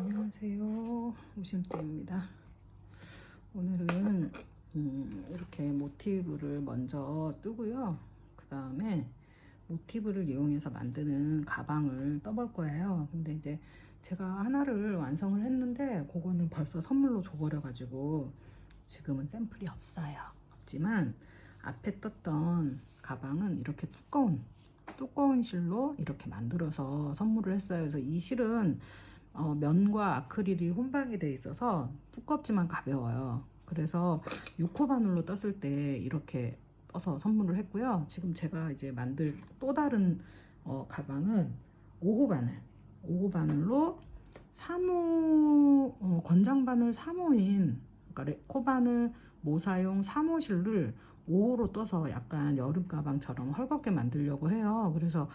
안녕하세요. 오심때입니다. 오늘은 음, 이렇게 모티브를 먼저 뜨고요. 그 다음에 모티브를 이용해서 만드는 가방을 떠볼 거예요. 근데 이제 제가 하나를 완성을 했는데 그거는 벌써 선물로 줘버려 가지고 지금은 샘플이 없어요. 없지만 앞에 떴던 가방은 이렇게 두꺼운 두꺼운 실로 이렇게 만들어서 선물을 했어요. 그래서 이 실은 어, 면과 아크릴이 혼방이 돼 있어서 두껍지만 가벼워요. 그래서 6호 바늘로 떴을 때 이렇게 떠서 선물을 했고요. 지금 제가 이제 만들 또 다른 어, 가방은 5호 바늘, 5호 바늘로 3호 어, 권장 바늘 3호인 그러니까 레- 코 바늘 모사용 3호 실을 5호로 떠서 약간 여름 가방처럼 헐겁게 만들려고 해요. 그래서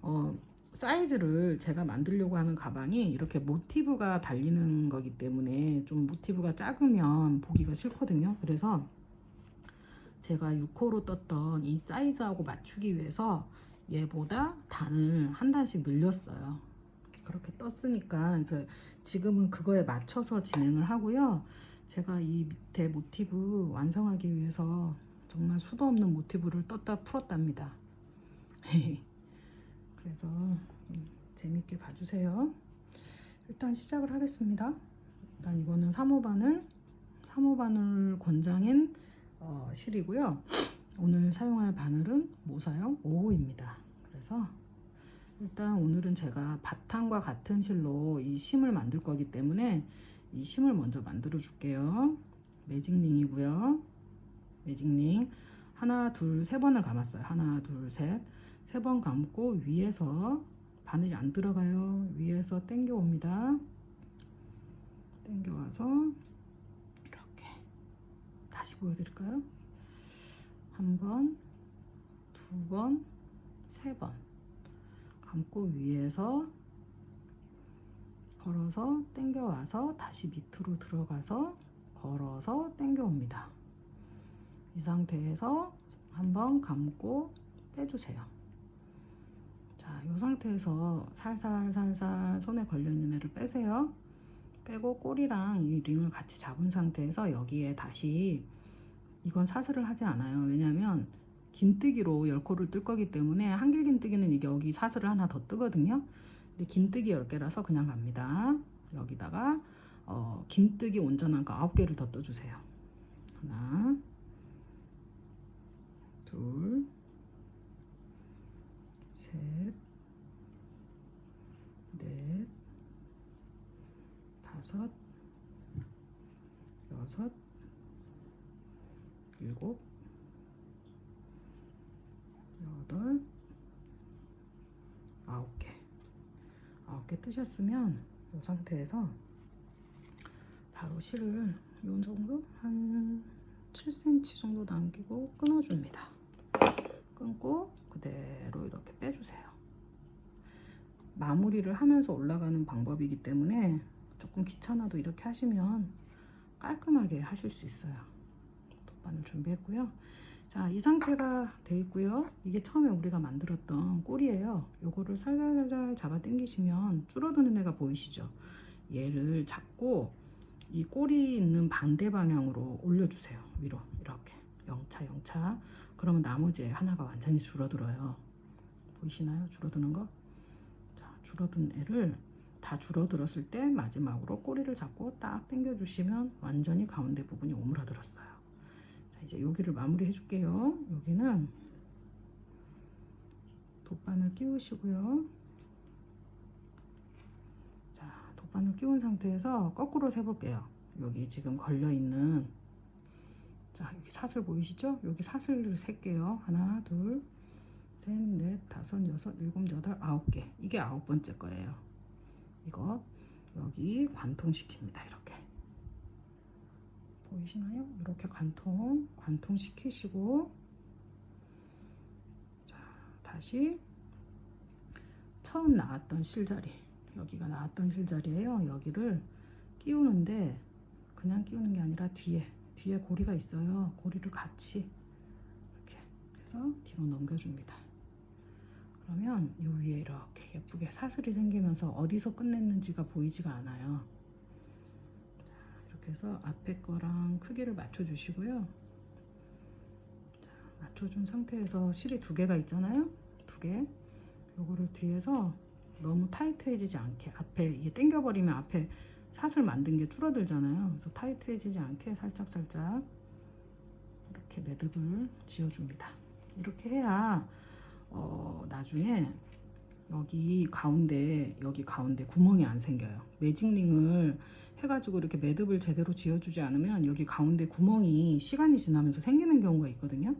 어, 사이즈를 제가 만들려고 하는 가방이 이렇게 모티브가 달리는 거기 때문에 좀 모티브가 작으면 보기가 싫거든요. 그래서 제가 6호로 떴던 이 사이즈하고 맞추기 위해서 얘보다 단을 한 단씩 늘렸어요. 그렇게 떴으니까 이제 지금은 그거에 맞춰서 진행을 하고요. 제가 이 밑에 모티브 완성하기 위해서 정말 수도 없는 모티브를 떴다 풀었답니다. 그래서 음, 재밌게 봐주세요. 일단 시작을 하겠습니다. 일단 이거는 3호 바늘, 3호 바늘 권장인 어, 실이고요. 오늘 사용할 바늘은 모사용 5호입니다. 그래서 일단 오늘은 제가 바탕과 같은 실로 이 심을 만들 거기 때문에 이 심을 먼저 만들어 줄게요. 매직링이고요. 매직링 하나 둘 세 번을 감았어요. 하나 둘 셋. 세 번 감고 위에서 바늘이 안 들어가요. 위에서 당겨 옵니다. 당겨 와서 이렇게 다시 보여드릴까요? 한 번, 두 번, 세 번 감고 위에서 걸어서 당겨 와서 다시 밑으로 들어가서 걸어서 당겨 옵니다. 이 상태에서 한번 감고 빼주세요. 자, 이 상태에서 살살 살살 손에 걸려 있는 애를 빼세요. 빼고 꼬리랑 이 링을 같이 잡은 상태에서 여기에 다시 이건 사슬을 하지 않아요. 왜냐면 긴뜨기로 열코를 뜰 거기 때문에 한길 긴뜨기는 이게 여기 사슬을 하나 더 뜨거든요. 근데 긴뜨기 10개라서 그냥 갑니다. 여기다가 어, 긴뜨기 온전한 거 9개를 더 떠주세요. 하나 둘 셋, 넷, 다섯, 여섯, 일곱, 여덟, 아홉 개. 아홉 개 뜨셨으면 이 상태에서 바로 실을 이 정도 한 7cm 정도 남기고 끊어줍니다. 끊고 그대로 이렇게 빼주세요. 마무리를 하면서 올라가는 방법이기 때문에 조금 귀찮아도 이렇게 하시면 깔끔하게 하실 수 있어요. 돗바늘 준비했고요. 자, 이 상태가 돼 있고요. 이게 처음에 우리가 만들었던 꼬리예요. 요거를 살살살살 잡아 당기시면 줄어드는 애가 보이시죠? 얘를 잡고 이 꼬리 있는 반대 방향으로 올려주세요. 위로 이렇게 영차 영차. 그러면 나머지 애 하나가 완전히 줄어들어요. 보이시나요? 줄어드는 거? 자, 줄어든 애를 다 줄어들었을 때 마지막으로 꼬리를 잡고 딱 당겨주시면 완전히 가운데 부분이 오므라들었어요. 자, 이제 여기를 마무리 해줄게요. 여기는 돗바늘 끼우시고요. 자, 돗바늘 끼운 상태에서 거꾸로 세볼게요. 여기 지금 걸려있는 자 여기 사슬 보이시죠? 여기 사슬을 셀게요. 하나, 둘, 셋, 넷, 다섯, 여섯, 일곱, 여덟, 아홉 개. 이게 아홉 번째 거예요. 이거 여기 관통시킵니다. 이렇게 보이시나요? 이렇게 관통, 관통 시키시고 자 다시 처음 나왔던 실자리 여기가 나왔던 실자리예요. 여기를 끼우는데 그냥 끼우는 게 아니라 뒤에 뒤에 고리가 있어요. 고리를 같이 이렇게 해서 뒤로 넘겨줍니다. 그러면 요 위에 이렇게 예쁘게 사슬이 생기면서 어디서 끝냈는지가 보이지가 않아요. 자, 이렇게 해서 앞에 거랑 크기를 맞춰주시고요. 자, 맞춰준 상태에서 실이 두 개가 있잖아요. 두 개. 요거를 뒤에서 너무 타이트해지지 않게 앞에 이게 당겨버리면 앞에 사슬 만든 게 줄어들잖아요. 그래서 타이트해지지 않게 살짝 살짝 이렇게 매듭을 지어줍니다. 이렇게 해야 어, 나중에 여기 가운데 여기 가운데 구멍이 안 생겨요. 매직링을 해가지고 이렇게 매듭을 제대로 지어주지 않으면 여기 가운데 구멍이 시간이 지나면서 생기는 경우가 있거든요.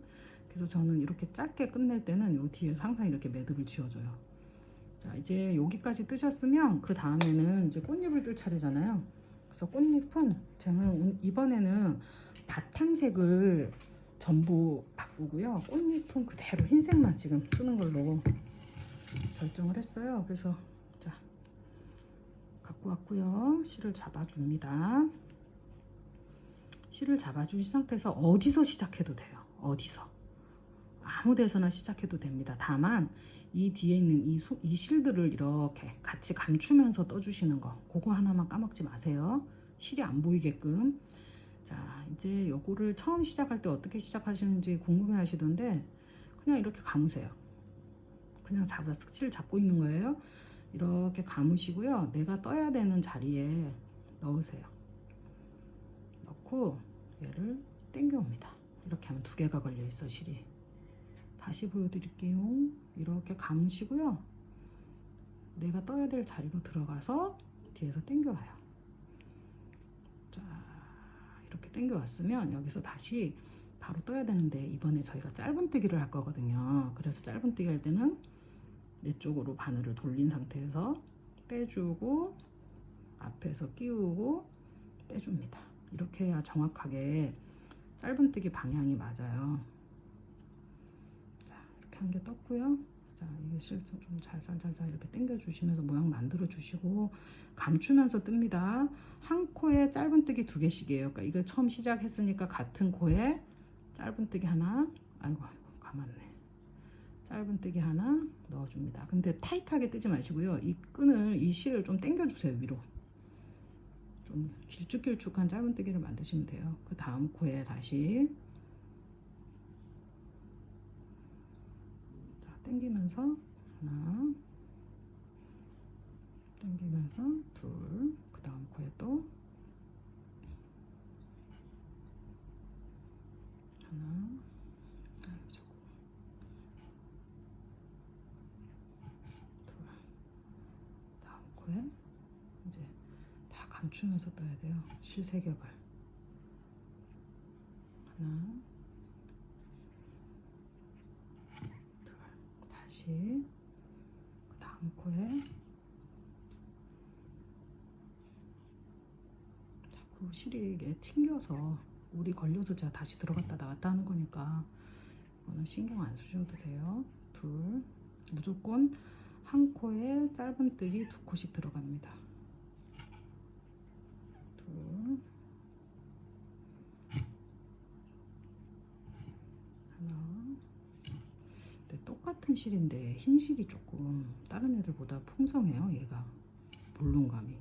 그래서 저는 이렇게 짧게 끝낼 때는 요 뒤에 항상 이렇게 매듭을 지어줘요. 자 이제 여기까지 뜨셨으면 그 다음에는 이제 꽃잎을 뜰 차례잖아요. 그래서 꽃잎은 저는 이번에는 바탕색을 전부 바꾸고요. 꽃잎은 그대로 흰색만 지금 쓰는 걸로 결정을 했어요. 그래서 자 갖고 왔고요. 실을 잡아줍니다. 실을 잡아준 상태에서 어디서 시작해도 돼요. 어디서 아무 데서나 시작해도 됩니다. 다만 이 뒤에 있는 이, 수, 이 실들을 이렇게 같이 감추면서 떠주시는 거 그거 하나만 까먹지 마세요. 실이 안 보이게끔. 자 이제 요거를 처음 시작할 때 어떻게 시작하시는지 궁금해 하시던데 그냥 이렇게 감으세요. 그냥 잡아서 실 잡고 있는 거예요. 이렇게 감으시고요. 내가 떠야 되는 자리에 넣으세요. 넣고 얘를 당겨 옵니다. 이렇게 하면 두 개가 걸려 있어 실이 다시 보여드릴게요. 이렇게 감으시고요. 내가 떠야 될 자리로 들어가서 뒤에서 당겨 와요. 자 이렇게 당겨 왔으면 여기서 다시 바로 떠야 되는데 이번에 저희가 짧은뜨기를 할 거거든요. 그래서 짧은뜨기 할 때는 내 쪽으로 바늘을 돌린 상태에서 빼주고 앞에서 끼우고 빼줍니다. 이렇게 해야 정확하게 짧은뜨기 방향이 맞아요 한 개 떴고요. 자 이게 실좀 잘잘잘잘 이렇게 당겨 주시면서 모양 만들어 주시고 감추면서 뜹니다. 한 코에 짧은뜨기 두 개씩이에요. 그러니까 이거 처음 시작했으니까 같은 코에 짧은뜨기 하나 아이고 아이고 가만네. 짧은뜨기 하나 넣어줍니다. 근데 타이트하게 뜨지 마시고요. 이 끈을 이 실을 좀 당겨 주세요 위로. 좀 길쭉길쭉한 짧은뜨기를 만드시면 돼요. 그 다음 코에 다시 자 당기면서 하나 당기면서 둘, 그 다음 코에 또 하나. 둘, 다음 코에 이제 다 감추면서 떠야 돼요. 실세 겹을 하나, 둘, 다시 그 다음 코에 실이 이게 튕겨서 물이 걸려서 제가 다시 들어갔다 나왔다 하는 거니까 이거는 신경 안 쓰셔도 돼요. 둘 무조건 한 코에 짧은 뜨기 두 코씩 들어갑니다. 둘 하나 근데 똑같은 실인데 흰 실이 조금 다른 애들보다 풍성해요 얘가 볼륨감이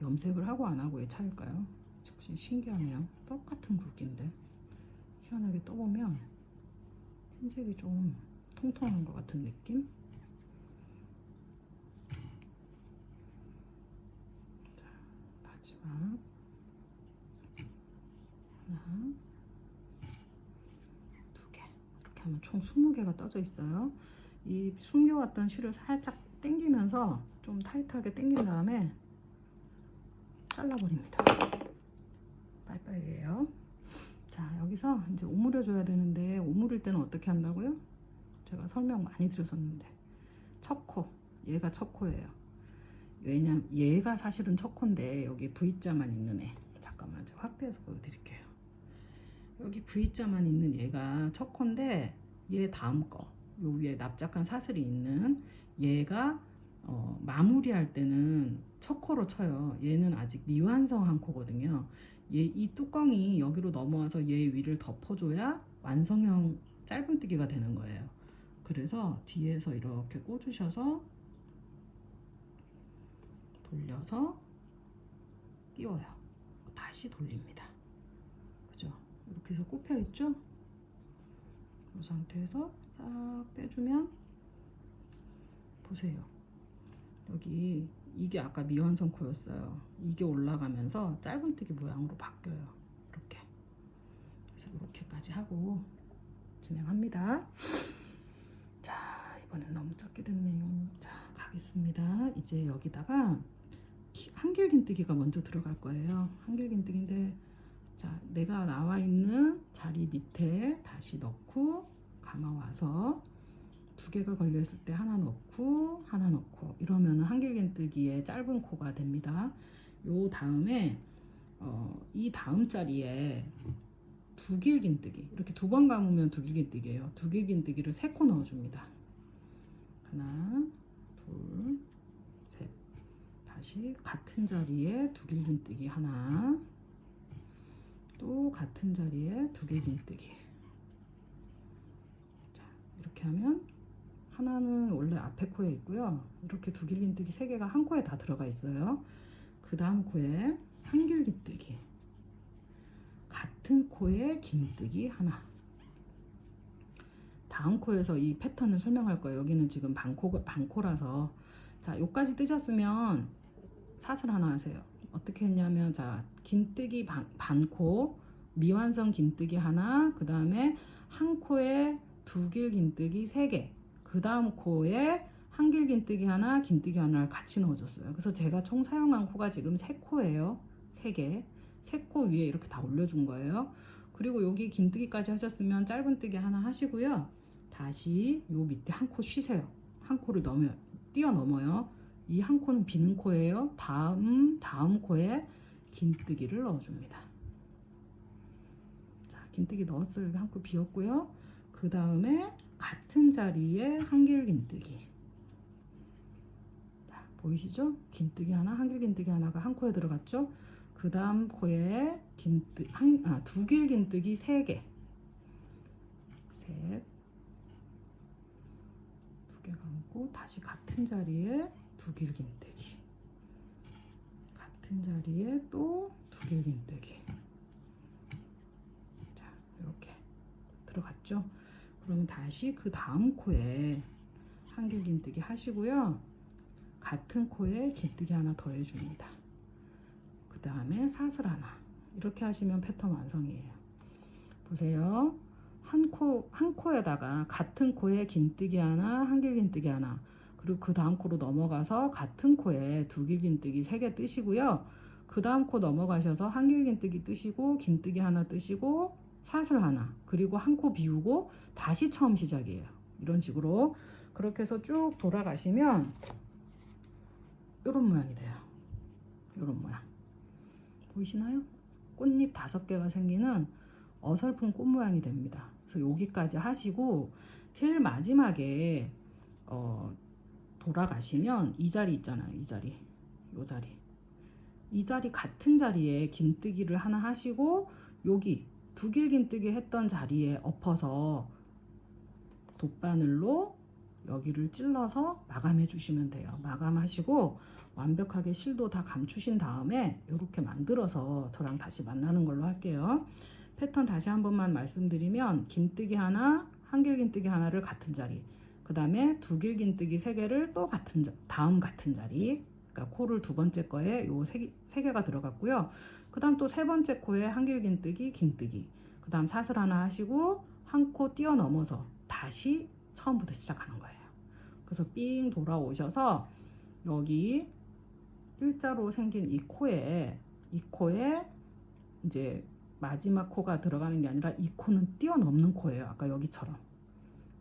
염색을 하고 안 하고의 차일까요? 역시 신기하네요. 똑같은 굵기인데 희한하게 떠보면 흰색이 좀 통통한 것 같은 느낌? 자, 마지막 하나 두 개 이렇게 하면 총 20개가 떠져 있어요. 이 숨겨왔던 실을 살짝 당기면서 좀 타이트하게 당긴 다음에 잘라버립니다. 빠이빠이예요. 자 여기서 이제 오므려 줘야 되는데 오므릴 때는 어떻게 한다고요? 제가 설명 많이 드렸었는데 첫 코, 얘가 첫 코예요. 왜냐 얘가 사실은 첫 코인데 여기 V자만 있는 애. 잠깐만 제가 확대해서 보여드릴게요. 여기 V자만 있는 얘가 첫 코인데 얘 다음 거, 요 위에 납작한 사슬이 있는 얘가 어, 마무리할 때는 첫 코로 쳐요. 얘는 아직 미완성한 코거든요. 얘 이 뚜껑이 여기로 넘어와서 얘 위를 덮어줘야 완성형 짧은뜨기가 되는 거예요. 그래서 뒤에서 이렇게 꽂으셔서 돌려서 끼워요. 다시 돌립니다. 그죠? 이렇게 해서 꼽혀 있죠? 이 상태에서 싹 빼주면 보세요. 여기 이게 아까 미완성 코였어요. 이게 올라가면서 짧은뜨기 모양으로 바뀌어요. 이렇게. 그래서 이렇게까지 하고 진행합니다. 자, 이번엔 너무 작게 됐네요. 자, 가겠습니다. 이제 여기다가 기- 한길긴뜨기가 먼저 들어갈 거예요. 한길긴뜨기인데 자, 내가 나와 있는 자리 밑에 다시 넣고 감아 와서 두 개가 걸려 있을 때 하나 넣고 하나 넣고 이러면은 한길긴뜨기의 짧은 코가 됩니다. 요 다음에 어, 이 다음 자리에 두 길긴뜨기 이렇게 두 번 감으면 두 길긴뜨기예요. 두 길긴뜨기를 세 코 넣어줍니다. 하나, 둘, 셋. 다시 같은 자리에 두 길긴뜨기 하나, 또 같은 자리에 두 길긴뜨기. 자, 이렇게 하면 하나는 원래 앞에 코에 있고요. 이렇게 두 길긴뜨기 세 개가 한 코에 다 들어가 있어요. 그 다음 코에 한 길긴뜨기. 같은 코에 긴뜨기 하나. 다음 코에서 이 패턴을 설명할 거예요. 여기는 지금 반코 반코라서 자, 요까지 뜨셨으면 사슬 하나 하세요. 어떻게 했냐면 자, 긴뜨기 반, 반코, 미완성 긴뜨기 하나, 그 다음에 한 코에 두 길 긴뜨기 세 개, 그 다음 코에 한길 긴뜨기 하나, 긴뜨기 하나를 같이 넣어줬어요. 그래서 제가 총 사용한 코가 지금 세 코예요. 세 개. 세코 위에 이렇게 다 올려준 거예요. 그리고 여기 긴뜨기까지 하셨으면 짧은뜨기 하나 하시고요. 다시 요 밑에 한 코 쉬세요. 한 코를 넘어요. 뛰어넘어요. 이 한 코는 비는 코예요. 다음 다음 코에 긴뜨기를 넣어줍니다. 자, 긴뜨기 넣었어요. 한 코 비었고요. 그 다음에 같은 자리에 한길 긴뜨기. 자, 보이시죠? 긴뜨기 하나, 한길 긴뜨기 하나가 한 코에 들어갔죠? 그 다음 코에 긴뜨 한, 아, 두길 긴뜨기 세 개. 셋. 두개 감고 다시 같은 자리에 두길 긴뜨기. 같은 자리에 또 두길 긴뜨기. 자, 이렇게 들어갔죠? 그러면 다시 그 다음 코에 한 길 긴뜨기 하시고요. 같은 코에 긴뜨기 하나 더 해줍니다. 그 다음에 사슬 하나. 이렇게 하시면 패턴 완성이에요. 보세요. 한 코, 한 코에다가 같은 코에 긴뜨기 하나, 한 길 긴뜨기 하나. 그리고 그 다음 코로 넘어가서 같은 코에 두 길 긴뜨기 세 개 뜨시고요. 그 다음 코 넘어가셔서 한 길 긴뜨기 뜨시고, 긴뜨기 하나 뜨시고, 사슬 하나. 그리고 한 코 비우고, 다시 처음 시작이에요. 이런 식으로. 그렇게 해서 쭉 돌아가시면, 이런 모양이 돼요. 이런 모양. 보이시나요? 꽃잎 다섯 개가 생기는 어설픈 꽃 모양이 됩니다. 그래서 여기까지 하시고 제일 마지막에 어, 돌아가시면 이 자리 있잖아요. 이 자리, 이 자리, 이 자리 같은 자리에 긴뜨기를 하나 하시고 여기 두길 긴뜨기 했던 자리에 엎어서 돗바늘로 여기를 찔러서 마감해 주시면 돼요. 마감하시고 완벽하게 실도 다 감추신 다음에 이렇게 만들어서 저랑 다시 만나는 걸로 할게요. 패턴 다시 한 번만 말씀드리면 긴뜨기 하나, 한길 긴뜨기 하나를 같은 자리, 그 다음에 두길 긴뜨기 세 개를 또 같은 자, 다음 같은 자리, 그러니까 코를 두 번째 거에 요세 세 개가 들어갔고요. 그 다음 또 세 번째 코에 한길 긴 뜨기, 긴 뜨기, 그 다음 사슬 하나 하시고 한 코 뛰어넘어서 다시 처음부터 시작하는 거예요. 그래서 삥 돌아오셔서 여기 일자로 생긴 이 코에 이 코에 이제 마지막 코가 들어가는 게 아니라 이 코는 뛰어넘는 코예요. 아까 여기처럼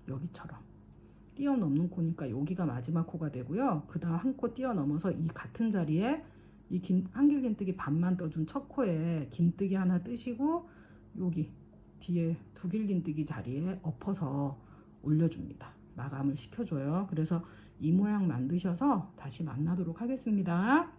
여기처럼 뛰어넘는 코니까 여기가 마지막 코가 되고요. 그 다음 한 코 뛰어넘어서 이 같은 자리에 이 긴, 한길 긴뜨기 반만 떠준 첫 코에 긴뜨기 하나 뜨시고 여기 뒤에 두길 긴뜨기 자리에 엎어서 올려줍니다. 마감을 시켜줘요. 그래서 이 모양 만드셔서 다시 만나도록 하겠습니다.